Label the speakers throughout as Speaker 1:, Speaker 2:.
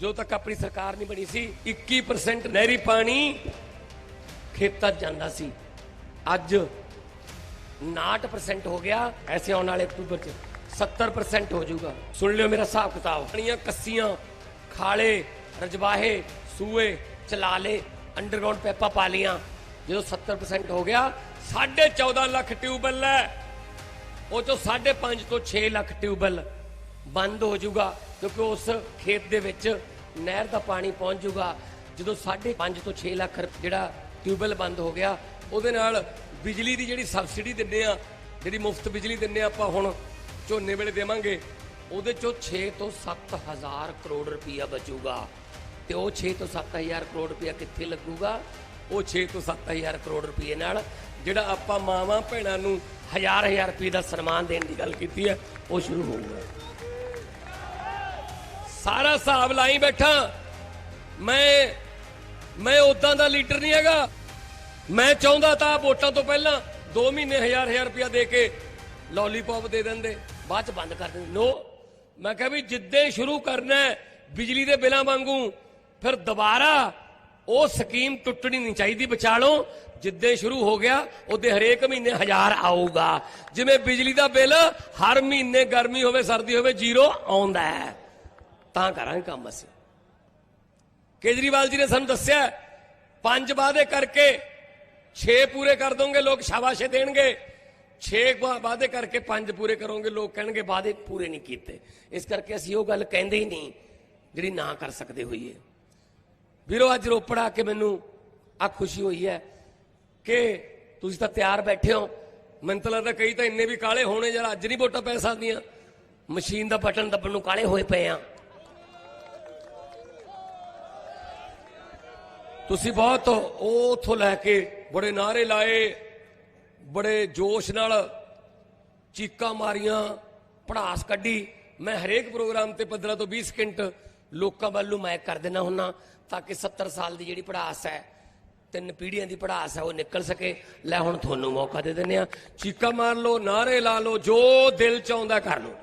Speaker 1: ਜੋ ਤੱਕ ਆਪਣੀ ਸਰਕਾਰ ਨਹੀਂ ਬਣੀ ਸੀ 21% ਨਹਿਰੀ ਪਾਣੀ ਖੇਤਾਂ 'ਚ ਜਾਂਦਾ ਸੀ। ਅੱਜ 59% ਹੋ ਗਿਆ, ਐਸੇ ਆਉਣ ਵਾਲੇ ਅਕਤੂਬਰ 'ਚ 70% ਹੋ ਜਾਊਗਾ। ਸੁਣ ਲਿਓ ਮੇਰਾ ਹਿਸਾਬ ਕਿਤਾਬ। ਪਾਣੀਆਂ ਕੱਸੀਆਂ, ਖਾਲੇ, ਰਜਵਾਹੇ, ਸੂਏ, ਚਲਾਲੇ ਅੰਡਰਗਰਾਉਂਡ ਪੈਪਾ ਪਾ ਲੀਆਂ ਜਦੋਂ 70% ਹੋ ਗਿਆ 14.5 ਲੱਖ ਟਿਊਬਵੈੱਲ ਹੈ। ਉਹ ਚੋਂ 5.5 ਤੋਂ 6 ਲੱਖ ਟਿਊਬਵੈੱਲ ਬੰਦ ਹੋ ਜਾਊਗਾ। ਕਿਉਂਕਿ ਉਸ ਖੇਤ ਦੇ ਵਿੱਚ ਨਹਿਰ ਦਾ ਪਾਣੀ ਪਹੁੰਚ ਜਾਊਗਾ। ਜਦੋਂ 5.5 ਤੋਂ 6 ਲੱਖ ਰੁਪ- ਜਿਹੜਾ ਟਿਊਬਵੈੱਲ ਬੰਦ ਹੋ ਗਿਆ, ਉਹਦੇ ਨਾਲ ਬਿਜਲੀ ਦੀ ਜਿਹੜੀ ਸਬਸਿਡੀ ਦਿੰਦੇ ਆ, ਜਿਹੜੀ ਮੁਫਤ ਬਿਜਲੀ ਦਿੰਦੇ ਆ ਆਪਾਂ ਹੁਣ ਝੋਨੇ ਵੇਲੇ ਦੇਵਾਂਗੇ, ਉਹਦੇ ਚੋਂ 6 ਤੋਂ 7000 ਕਰੋੜ ਰੁਪਈਆ ਬਚੂਗਾ। ਤੇ ਉਹ 6 ਤੋਂ 7000 ਕਰੋੜ ਰੁਪਈਆ ਕਿੱਥੇ ਲੱਗੂਗਾ? ਉਹ 6 ਤੋਂ 7000 ਕਰੋੜ ਰੁਪਏ ਨਾਲ ਜਿਹੜਾ ਆਪਾਂ ਮਾਵਾਂ ਭੈਣਾਂ ਨੂੰ ਹਜ਼ਾਰ ਹਜ਼ਾਰ ਰੁਪਏ ਦਾ ਸਨਮਾਨ ਦੇਣ ਦੀ ਗੱਲ ਕੀਤੀ ਹੈ, ਉਹ ਸ਼ੁਰੂ ਹੋਊਗਾ। ਸਾਰਾ ਹਿਸਾਬ ਲਾਈ ਬੈਠਾ। ਮੈਂ ਮੈਂ ਉਦਾਂ ਦਾ ਲੀਡਰ ਨਹੀਂ ਹੈਗਾ। ਮੈਂ ਚਾਹੁੰਦਾ ਤਾਂ ਵੋਟਾਂ ਤੋਂ ਪਹਿਲਾਂ 2 ਮਹੀਨੇ ਹਜ਼ਾਰ ਹਜ਼ਾਰ ਰੁਪਇਆ ਦੇ ਕੇ ਲੋਲੀਪੌਪ ਦੇ ਦਿੰਦੇ, ਬਾਅਦ ਚ ਬੰਦ ਕਰ ਦਿੰਦੇ। ਨੋ ਮੈਂ ਕਿਹਾ ਵੀ ਜਿੱਦੇ ਸ਼ੁਰੂ ਕਰਨਾ ਬਿਜਲੀ ਦੇ ਬਿੱਲਾਂ ਵਾਂਗੂ, ਫਿਰ ਦੁਬਾਰਾ ਉਹ ਸਕੀਮ ਟੁੱਟਣੀ ਨਹੀਂ ਚਾਹੀਦੀ, ਵਿਚਾਲੋ ਲਓ ਜਿੱਦੇ ਸ਼ੁਰੂ ਹੋ ਗਿਆ, ਉਹਦੇ ਹਰੇਕ ਮਹੀਨੇ ਹਜ਼ਾਰ ਆਊਗਾ। ਜਿਵੇਂ ਬਿਜਲੀ ਦਾ ਬਿੱਲ ਹਰ ਮਹੀਨੇ ਗਰਮੀ ਹੋਵੇ, ਸਰਦੀ ਹੋਵੇ, ਜ਼ੀਰੋ ਆਉਂਦਾ ਹੈ। ਤਾਂ ਕਰਾਂਗੇ ਕੰਮ ਅਸੀਂ। ਕੇਜਰੀਵਾਲ ਜੀ ਨੇ ਸਾਨੂੰ ਦੱਸਿਆ, ਪੰਜ ਵਾਅਦੇ ਕਰਕੇ 6 ਪੂਰੇ ਕਰ ਦੋਗੇ, ਲੋਕ ਸ਼ਾਬਾਸ਼ੇ ਦੇਣਗੇ। 6 ਵਾਅਦੇ ਕਰਕੇ ਪੰਜ ਪੂਰੇ ਕਰੋਗੇ, ਲੋਕ ਕਹਿਣਗੇ ਵਾਅਦੇ ਪੂਰੇ ਨਹੀਂ ਕੀਤੇ। ਇਸ ਕਰਕੇ ਅਸੀਂ ਉਹ ਗੱਲ ਕਹਿੰਦੇ ਹੀ ਨਹੀਂ, ਜਿਹੜੀ ਨਾ ਕਰ ਸਕਦੇ ਹੋਈਏ ਵੀਰੋ, ਅੱਜ ਰੋਪੜ ਆ ਕੇ ਮੈਨੂੰ ਆ ਖੁਸ਼ੀ ਹੋਈ ਹੈ ਕਿ ਤੁਸੀਂ ਤਾਂ ਤਿਆਰ ਬੈਠੇ ਹੋ। ਮੈਨੂੰ ਤਾਂ ਲੱਗਦਾ ਕਈ ਤਾਂ ਇੰਨੇ ਵੀ ਕਾਲੇ ਹੋਣੇ ਜਿਹੜਾ ਅੱਜ ਨਹੀਂ ਵੋਟਾਂ ਪੈ ਸਕਦੀਆਂ। ਮਸ਼ੀਨ ਦਾ ਬਟਨ ਦੱਬਣ ਨੂੰ ਕਾਲੇ ਹੋਏ ਪਏ ਆ। ਤੁਸੀਂ ਬਹੁਤ ਉਹ ਉੱਥੋਂ ਲੈ ਕੇ ਬੜੇ ਨਾਰੇ ਲਾਏ, ਬੜੇ ਜੋਸ਼ ਨਾਲ ਚੀਕਾਂ ਮਾਰੀਆਂ, ਪੜਾਸ ਕੱਢੀ। ਮੈਂ ਹਰੇਕ ਪ੍ਰੋਗਰਾਮ ਤੇ 15 ਤੋਂ 20 ਸਕਿੰਟ ਲੋਕਾਂ ਵੱਲ ਨੂੰ ਮੈਂ ਕਰ ਦੇਣਾ ਹੁੰਨਾ ਤਾਂ ਕਿ 70 ਸਾਲ ਦੀ ਜਿਹੜੀ ਪੜਾਸ ਹੈ, ਤਿੰਨ ਪੀੜ੍ਹੀਆਂ ਦੀ ਪੜਾਸ ਹੈ, ਉਹ ਨਿਕਲ ਸਕੇ। ਲੈ ਹੁਣ ਤੁਹਾਨੂੰ ਮੌਕਾ ਦੇ ਦਿੰਦੇ ਆ ਚੀਕਾਂ ਮਾਰ ਲਓ ਨਾਰੇ ਲਾ ਲਓ, ਜੋ ਦਿਲ ਚਾਹੁੰਦਾ ਆਉਂਦਾ ਕਰ ਲਓ।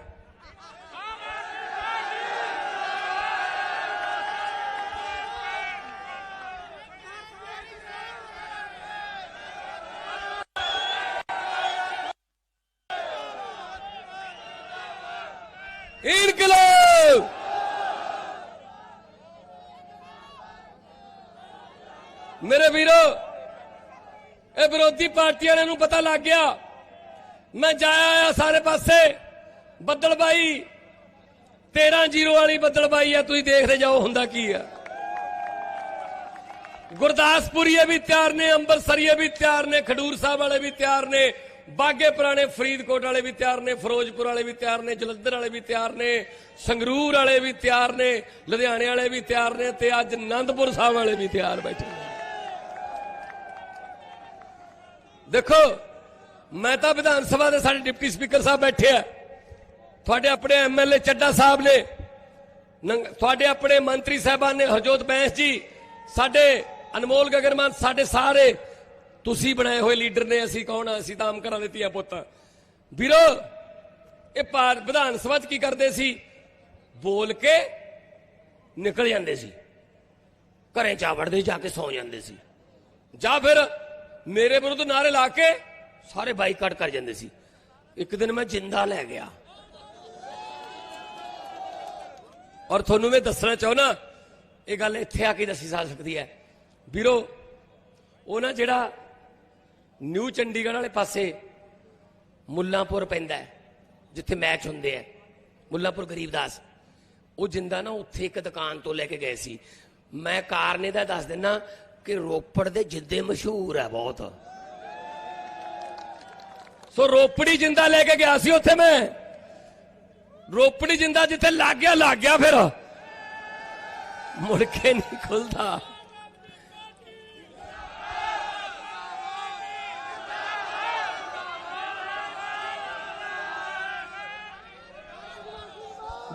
Speaker 1: ਇਨਕਲਾਬ! ਮੇਰੇ ਵੀਰੋ, ਇਹ ਵਿਰੋਧੀ ਪਾਰਟੀਆਂ ਵਾਲਿਆਂ ਨੂੰ ਪਤਾ ਲੱਗ ਗਿਆ। ਮੈਂ ਜਾਇਆ ਆਇਆ ਸਾਰੇ ਪਾਸੇ। ਬੱਦਲਬਾਈ 13 ਜ਼ੀਰੋ ਵਾਲੀ ਬੱਦਲਬਾਈ ਆ, ਤੁਸੀਂ ਦੇਖਦੇ ਜਾਓ ਹੁੰਦਾ ਕੀ ਆ। ਗੁਰਦਾਸਪੁਰੀਏ ਵੀ ਤਿਆਰ ਨੇ ਅੰਮ੍ਰਿਤਸਰੀਏ ਵੀ ਤਿਆਰ ਨੇ, ਖਡੂਰ ਸਾਹਿਬ ਵਾਲੇ ਵੀ ਤਿਆਰ ਨੇ। ਬਾਗੇ ਪੁਰਾਣੇ ਫਰੀਦਕੋਟ ਵਾਲੇ ਵੀ ਤਿਆਰ ਨੇ, ਫਿਰੋਜ਼ਪੁਰ ਵਾਲੇ ਵੀ ਤਿਆਰ ਨੇ, ਜਲੰਧਰ ਵਾਲੇ ਵੀ ਤਿਆਰ ਨੇ, ਸੰਗਰੂਰ ਵਾਲੇ ਵੀ ਤਿਆਰ ਨੇ, ਲੁਧਿਆਣੇ ਵਾਲੇ ਵੀ ਤਿਆਰ ਨੇ ਤੇ ਅੱਜ ਆਨੰਦਪੁਰ ਸਾਹਿਬ ਵਾਲੇ ਵੀ ਤਿਆਰ ਬੈਠੇ ਦੇਖੋ, ਮੈਂ ਤਾਂ ਵਿਧਾਨ ਸਭਾ ਦੇ ਸਾਡੇ ਡਿਪਟੀ ਸਪੀਕਰ ਸਾਹਿਬ ਬੈਠੇ ਆ। ਤੁਹਾਡੇ ਆਪਣੇ ਐਮਐਲਏ ਚੱਡਾ ਸਾਹਿਬ ਨੇ ਤੁਹਾਡੇ ਆਪਣੇ ਮੰਤਰੀ ਸਾਹਿਬਾਨ ਨੇ ਹਰਜੋਤ ਬੈਂਸ ਜੀ, ਸਾਡੇ ਅਨਮੋਲ ਗਗਨਮਾਨ, ਸਾਡੇ ਸਾਰੇ ਤੁਸੀਂ ਬਣਾਏ ਹੋਏ ਲੀਡਰ ਨੇ, ਅਸੀਂ ਕੌਣ ਆ? ਅਸੀਂ ਤਾਂ ਆਮ ਕਰਾਂ ਦੇ ਧੀਆ ਪੁੱਤ ਵੀਰੋ, ਇਹ ਭਾਰ ਵਿਧਾਨ ਸਭਾ 'ਚ ਕੀ ਕਰਦੇ ਸੀ? ਬੋਲ ਕੇ ਨਿਕਲ ਜਾਂਦੇ ਸੀ। ਘਰੇ ਜਾ ਵੜਦੇ, ਜਾ ਕੇ ਸੌ ਜਾਂਦੇ ਸੀ। ਜਾਂ ਫਿਰ ਮੇਰੇ ਵਿਰੁੱਧ ਨਾਰੇ ਲਾ ਕੇ ਸਾਰੇ ਬਾਈਕਾਟ ਕਰ ਜਾਂਦੇ ਸੀ। ਇੱਕ ਦਿਨ ਮੈਂ ਜਿੰਦਾ ਲੈ ਗਿਆ। ਔਰ ਤੁਹਾਨੂੰ ਮੈਂ ਦੱਸਣਾ ਚਾਹੁੰਦਾ, ਇਹ ਗੱਲ ਇੱਥੇ ਆ ਕੇ ਦੱਸੀ ਜਾ ਸਕਦੀ ਹੈ। ਵੀਰੋ, ਉਹ ਨਾ ਜਿਹੜਾ ਨਿਊ ਚੰਡੀਗੜ੍ਹ ਵਾਲੇ ਪਾਸੇ ਮੁੱਲਾਂਪੁਰ ਪੈਂਦਾ ਹੈ, ਜਿੱਥੇ ਮੈਚ ਹੁੰਦੇ ਆ ਮੁੱਲਾਂਪੁਰ ਗਰੀਬਦਾਸ ਉਹ ਜਿੰਦਾ ਨਾ ਉੱਥੇ ਇੱਕ ਦੁਕਾਨ ਤੋਂ ਲੈ ਕੇ ਗਏ ਸੀ। ਮੈਂ ਕਾਰਨ ਇਹਦਾ ਦੱਸ ਦਿੰਨਾ ਕਿ ਰੋਪੜ ਦੇ ਜਿੰਦੇ ਮਸ਼ਹੂਰ ਹੈ ਬਹੁਤ। ਸੋ ਰੋਪੜੀ ਜਿੰਦਾ ਲੈ ਕੇ ਗਿਆ ਸੀ ਉੱਥੇ ਮੈਂ। ਰੋਪੜੀ ਜਿੰਦਾ ਜਿੱਥੇ ਲੱਗ ਗਿਆ ਲੱਗ ਗਿਆ ਫਿਰ। ਮੁੜ ਕੇ ਨਹੀਂ ਖੁੱਲਦਾ।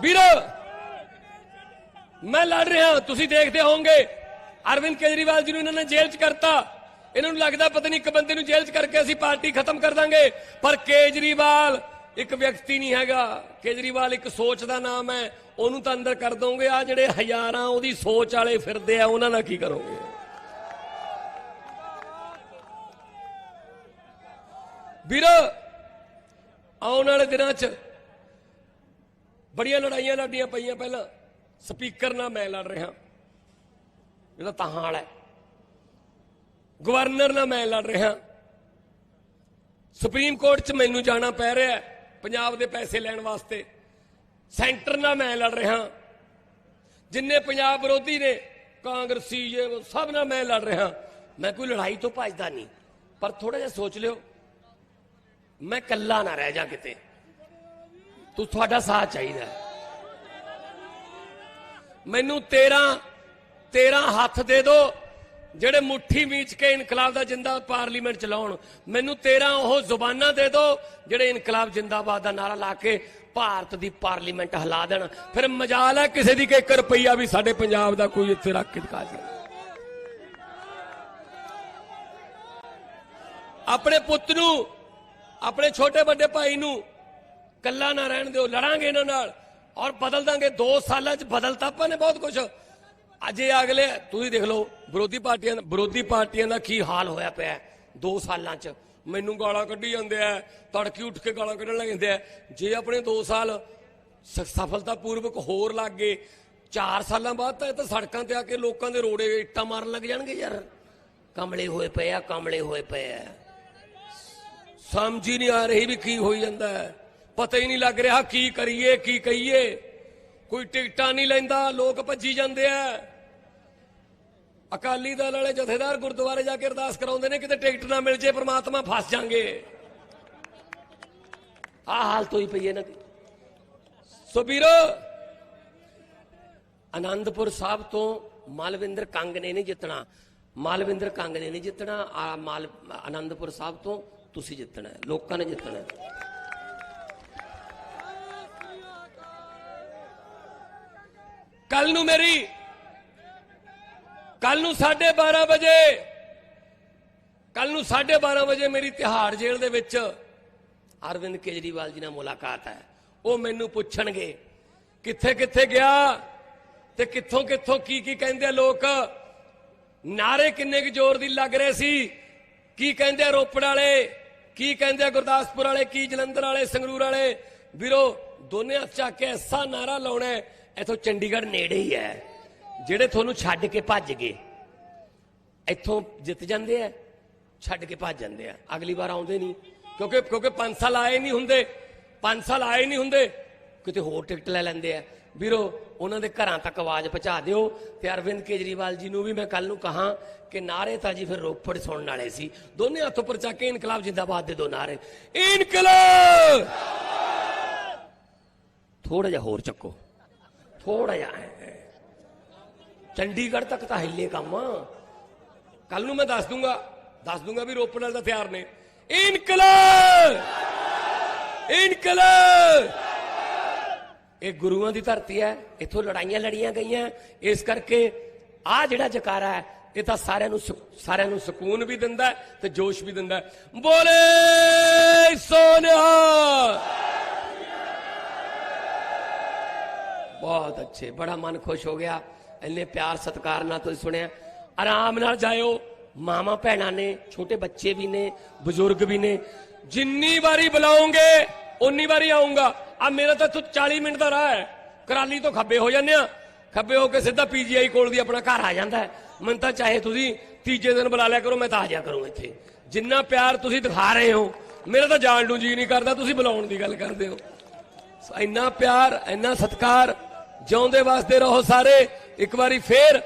Speaker 1: ਵੀਰੋ, ਮੈਂ ਲੜ ਰਿਹਾ, ਤੁਸੀਂ ਦੇਖਦੇ ਹੋਵੋਗੇ। ਅਰਵਿੰਦ ਕੇਜਰੀਵਾਲ ਜੀ ਨੂੰ ਇਹਨਾਂ ਨੇ ਜੇਲ੍ਹ 'ਚ ਕਰਤਾ। ਇਹਨਾਂ ਨੂੰ ਲੱਗਦਾ ਪਤਾ ਨਹੀਂ ਇੱਕ ਬੰਦੇ ਨੂੰ ਜੇਲ੍ਹ 'ਚ ਕਰਕੇ ਅਸੀਂ ਪਾਰਟੀ ਖਤਮ ਕਰ ਦਾਂਗੇ। ਪਰ ਕੇਜਰੀਵਾਲ ਇੱਕ ਵਿਅਕਤੀ ਨਹੀਂ ਹੈਗਾ। ਕੇਜਰੀਵਾਲ ਇੱਕ ਸੋਚ ਦਾ ਨਾਮ ਹੈ। ਉਹਨੂੰ ਤਾਂ ਅੰਦਰ ਕਰ ਦੋਗੇ। ਆ ਜਿਹੜੇ ਹਜ਼ਾਰਾਂ ਉਹਦੀ ਸੋਚ ਵਾਲੇ ਫਿਰਦੇ ਆ, ਉਹਨਾਂ ਨਾਲ ਕੀ ਕਰੋਗੇ? ਵੀਰ, ਆਉਣ ਵਾਲੇ ਦਿਨਾਂ 'ਚ ਬੜੀਆਂ ਲੜਾਈਆਂ ਲੜੀਆਂ ਪਈਆਂ ਪਹਿਲਾਂ। ਸਪੀਕਰ ਨਾਲ ਮੈਂ ਲੜ ਰਿਹਾ। ਜਿਹੜਾ ਤਾਹਾਂ ਵਾਲਾ ਹੈ। ਗਵਰਨਰ ਨਾਲ ਮੈਂ ਲੜ ਰਿਹਾ। ਸੁਪਰੀਮ ਕੋਰਟ 'ਚ ਮੈਨੂੰ ਜਾਣਾ ਪੈ ਰਿਹਾ ਪੰਜਾਬ ਦੇ ਪੈਸੇ ਲੈਣ ਵਾਸਤੇ। ਸੈਂਟਰ ਨਾਲ ਮੈਂ ਲੜ ਰਿਹਾ। ਜਿੰਨੇ ਪੰਜਾਬ ਵਿਰੋਧੀ ਨੇ, ਕਾਂਗਰਸੀ, ਇਹ ਸਭ ਨਾਲ ਮੈਂ ਲੜ ਰਿਹਾ। ਮੈਂ ਕੋਈ ਲੜਾਈ ਤੋਂ ਭੱਜਦਾ ਨਹੀਂ। ਪਰ ਥੋੜਾ ਜਿਹਾ ਸੋਚ ਲਿਓ। ਮੈਂ ਇਕੱਲਾ ਨਾ ਰਹਿ ਜਾ ਕਿਤੇ। ਤੂੰ ਤੁਹਾਡਾ ਸਾਥ ਚਾਹੀਦਾ ਮੈਨੂੰ 13 13 ਹੱਥ ਦੇ ਦਿਓ ਜਿਹੜੇ ਮੁੱਠੀ ਮੀਚ ਕੇ ਇਨਕਲਾਬ ਦਾ ਜਿੰਦਾ ਪਾਰਲੀਮੈਂਟ ਚਲਾਉਣ। ਮੈਨੂੰ 13 ਉਹ ਜ਼ੁਬਾਨਾਂ ਦੇ ਦਿਓ ਜਿਹੜੇ ਇਨਕਲਾਬ ਜਿੰਦਾਬਾਦ ਦਾ ਨਾਰਾ ਲਾ ਕੇ ਭਾਰਤ ਦੀ ਪਾਰਲੀਮੈਂਟ ਹਿਲਾ ਦੇਣ। ਫਿਰ ਮਜਾਲ ਹੈ ਕਿਸੇ ਦੀ ਕਿ 1 ਰੁਪਈਆ ਵੀ ਸਾਡੇ ਪੰਜਾਬ ਦਾ ਕੋਈ ਇੱਥੇ ਰੱਖ ਕੇ ਦਿਖਾ ਦੇ ਆਪਣੇ ਪੁੱਤ ਨੂੰ, ਆਪਣੇ ਛੋਟੇ ਵੱਡੇ ਭਾਈ ਨੂੰ ਕੱਲਾ ਨਾ ਰਹਿਣ ਦਿਓ, ਲੜਾਂਗੇ ਇਹਨਾਂ ਨਾਲ। ਔਰ ਬਦਲ ਦਾਂਗੇ। 2 ਸਾਲਾਂ 'ਚ ਬਦਲਤਾ ਆਪਾਂ ਨੇ ਬਹੁਤ ਕੁਝ ਅਜੇ ਅਗਲੇ, ਤੁਸੀਂ ਦੇਖ ਲਓ, ਵਿਰੋਧੀ ਪਾਰਟੀਆਂ ਵਿਰੋਧੀ ਪਾਰਟੀਆਂ ਦਾ ਕੀ ਹਾਲ ਹੋਇਆ ਪਿਆ 2 ਸਾਲਾਂ 'ਚ। ਮੈਨੂੰ ਗਾਲਾਂ ਕੱਢੀ ਜਾਂਦੇ ਆ, ਤੜਕੀ ਉੱਠ ਕੇ ਗਾਲਾਂ ਕੱਢਣ ਲੱਗ ਜਾਂਦੇ ਆ। ਜੇ ਆਪਣੇ 2 ਸਾਲ ਸ- ਸਫਲਤਾਪੂਰਵਕ ਹੋਰ ਲੱਗ ਗਏ 4 ਸਾਲਾਂ ਬਾਅਦ ਤਾਂ ਇਹ ਤਾਂ ਸੜਕਾਂ ਤੇ ਆ ਕੇ ਲੋਕਾਂ ਦੇ ਰੋੜੇ ਇੱਟਾਂ ਮਾਰਨ ਲੱਗ ਜਾਣਗੇ ਯਾਰ। ਕਮਲੇ ਹੋਏ ਪਏ ਆ, ਕਮਲੇ ਹੋਏ ਪਏ ਆ। ਸਮਝ ਹੀ ਨਹੀਂ ਆ ਰਹੀ ਵੀ ਕੀ ਹੋਈ ਜਾਂਦਾ ਹੈ। ਪਤਾ ਹੀ ਨਹੀਂ ਲੱਗ ਰਿਹਾ ਕੀ ਕਰੀਏ, ਕੀ ਕਹੀਏ। ਕੋਈ ਟਿਕਟਾਂ ਨਹੀਂ ਲੈਂਦਾ, ਲੋਕ ਭੱਜੀ ਜਾਂਦੇ ਆ। ਅਕਾਲੀ ਦਲ ਵਾਲੇ ਜਥੇਦਾਰ ਗੁਰਦੁਆਰੇ ਜਾ ਕੇ ਅਰਦਾਸ ਕਰਾਉਂਦੇ ਨੇ, ਕਿਤੇ ਟਿਕਟ ਨਾ ਮਿਲ ਜੇ, ਪ੍ਰਮਾਤਮਾ ਫਸ ਜਾਾਂਗੇ। ਆ ਹਾਲਤ ਹੋਈ ਪਈ ਇਹਨਾਂ ਦੀ। ਸੋ ਵੀਰੋ ਆਨੰਦਪੁਰ ਸਾਹਿਬ ਤੋਂ ਮਾਲਵਿੰਦਰ ਕੰਗ ਨੇ ਨਹੀਂ ਜਿੱਤਣਾ। ਮਾਲਵਿੰਦਰ ਕੰਗ ਨੇ ਨਹੀਂ ਜਿੱਤਣਾ, ਆ ਮਾਲ ਆਨੰਦਪੁਰ ਸਾਹਿਬ ਤੋਂ ਤੁਸੀਂ ਜਿੱਤਣਾ ਲੋਕਾਂ ਨੇ ਜਿੱਤਣਾ ਹੈ ਕੱਲ ਨੂੰ ਮੇਰੀ, ਕੱਲ ਨੂੰ 12:30 ਵਜੇ, ਕੱਲ ਨੂੰ 12:30 ਵਜੇ ਮੇਰੀ ਤਿਹਾੜ ਜੇਲ੍ਹ ਦੇ ਵਿੱਚ ਅਰਵਿੰਦ ਕੇਜਰੀਵਾਲ ਜੀ ਨਾਲ ਮੁਲਾਕਾਤ ਹੈ। ਉਹ ਮੈਨੂੰ ਪੁੱਛਣਗੇ, ਕਿੱਥੇ ਕਿੱਥੇ ਗਿਆ ਤੇ ਕਿੱਥੋਂ ਕਿੱਥੋਂ ਕੀ ਕੀ ਕਹਿੰਦੇ ਆ ਲੋਕ? ਨਾਰੇ ਕਿੰਨੇ ਕੁ ਜ਼ੋਰ ਦੀ ਲੱਗ ਰਹੇ ਸੀ? ਕੀ ਕਹਿੰਦੇ ਰੋਪੜ ਵਾਲੇ? ਕੀ ਕਹਿੰਦੇ ਆ ਗੁਰਦਾਸਪੁਰ ਵਾਲੇ? ਕੀ ਜਲੰਧਰ ਵਾਲੇ? ਸੰਗਰੂਰ ਵਾਲੇ? ਵੀਰੋ, ਦੋਨੇ ਹੱਥ ਚੱਕ ਕੇ ਐਸਾ ਨਾਰਾ ਲਾਉਣਾ ਇੱਥੋਂ ਚੰਡੀਗੜ੍ਹ ਨੇੜੇ ਹੀ ਹੈ, ਜਿਹੜੇ ਤੁਹਾਨੂੰ ਛੱਡ ਕੇ ਭੱਜ ਗਏ। ਇੱਥੋਂ ਜਿੱਤ ਜਾਂਦੇ ਆ, ਛੱਡ ਕੇ ਭੱਜ ਜਾਂਦੇ ਆ। ਅਗਲੀ ਵਾਰ ਆਉਂਦੇ ਨਹੀਂ, ਕਿਉਂਕਿ ਕਿਉਂਕਿ 5 ਸਾਲ ਆਏ ਨਹੀਂ ਹੁੰਦੇ 5 ਸਾਲ ਆਏ ਨਹੀਂ ਹੁੰਦੇ। ਕਿਤੇ ਹੋਰ ਟਿਕਟ ਲੈ ਲੈਂਦੇ ਆ। ਵੀਰੋ, ਉਹਨਾਂ ਦੇ ਘਰਾਂ ਤੱਕ ਆਵਾਜ਼ ਪਹੁੰਚਾ ਦਿਓ ਤੇ ਅਰਵਿੰਦ ਕੇਜਰੀਵਾਲ ਜੀ ਨੂੰ ਵੀ ਮੈਂ ਕੱਲ ਨੂੰ ਕਹਾ ਕਿ ਨਾਰੇ ਤਾਂ ਜੀ ਫਿਰ ਰੋਪੜ ਸੁਣਨ ਵਾਲੇ ਸੀ। ਦੋਨੇ ਹੱਥ ਉੱਪਰ ਚੱਕ ਕੇ ਇਨਕਲਾਬ ਜਿੰਦਾਬਾਦ ਦੇ ਦੋ ਨਾਰੇ ਇਨਕਲਾਬ! ਥੋੜਾ ਜਿਹਾ ਹੋਰ ਚੱਕੋ। ਥੋੜਾ ਜਿਹਾ ਐਂ। ਚੰਡੀਗੜ੍ਹ ਤੱਕ ਤਾਂ ਹਿੱਲੇ ਕੰਮ। ਕੱਲ ਨੂੰ ਮੈਂ ਦੱਸ ਦੂੰਗਾ ਦੱਸ ਦੂੰਗਾ ਵੀ ਰੋਪੜ ਵਾਲੇ ਤਾਂ ਤਿਆਰ ਨੇ। ਇਨਕਲਾਬ! ਇਨਕਲਾਬ! ਇਹ ਗੁਰੂਆਂ ਦੀ ਧਰਤੀ ਹੈ, ਇੱਥੋਂ ਲੜਾਈਆਂ ਲੜੀਆਂ ਗਈਆਂ। ਇਸ ਕਰਕੇ ਆ ਜਿਹੜਾ ਜਕਾਰਾ ਹੈ, ਇਹ ਤਾਂ ਸਾਰਿਆਂ ਨੂੰ ਸਾਰਿਆਂ ਨੂੰ ਸਕੂਨ ਵੀ ਦਿੰਦਾ ਤੇ ਜੋਸ਼ ਵੀ ਦਿੰਦਾ ਬੋਲੇ ਸੋਨਿਆ! ਬਹੁਤ ਅੱਛੇ, ਬੜਾ ਮਨ ਖੁਸ਼ ਹੋ ਗਿਆ। ਇੰਨੇ ਪਿਆਰ ਸਤਿਕਾਰ ਨਾਲ ਤੁਸੀਂ ਸੁਣਿਆ। ਆਰਾਮ ਨਾਲ ਜਾਇਓ। ਮਾਮਾ ਭੈਣਾਂ ਨੇ, ਛੋਟੇ ਬੱਚੇ ਵੀ ਨੇ, ਬਜ਼ੁਰਗ ਵੀ ਨੇ। ਜਿੰਨੀ ਵਾਰੀ ਬੁਲਾਉਂਗੇ ਉਨੀ ਵਾਰੀ ਆਉਂਗਾ ਆ ਮੇਰਾ ਤਾਂ ਇੱਥੋਂ 40 ਮਿੰਟ ਦਾ ਰਾਹ ਹੈ। ਕਰਾਲੀ ਤੋਂ ਖੱਬੇ ਹੋ ਜਾਂਦੇ ਆ। ਖੱਬੇ ਹੋ ਕੇ ਸਿੱਧਾ ਪੀਜੀਆਈ ਕੋਲ ਦੀ ਆਪਣਾ ਘਰ ਆ ਜਾਂਦਾ ਹੈ। ਮੈਨੂੰ ਤਾਂ ਚਾਹੇ ਤੁਸੀਂ ਤੀਜੇ ਦਿਨ ਬੁਲਾ ਲਿਆ ਕਰੋ, ਮੈਂ ਤਾਂ ਆ ਜਾ ਕਰੂੰ ਇੱਥੇ। ਜਿੰਨਾ ਪਿਆਰ ਤੁਸੀਂ ਦਿਖਾ ਰਹੇ ਹੋ, ਮੇਰਾ ਤਾਂ ਜਾਣ ਨੂੰ ਜੀ ਨਹੀਂ ਕਰਦਾ, ਤੁਸੀਂ ਬੁਲਾਉਣ ਦੀ ਗੱਲ ਕਰਦੇ ਹੋ। ਸੋ ਇੰਨਾ ਪਿਆਰ, ਇੰਨਾ ਸਤਿਕਾਰ ਜਿਉਂਦੇ ਵਾਸਤੇ ਰਹੋ ਸਾਰੇ। ਇੱਕ ਵਾਰੀ ਫੇਰ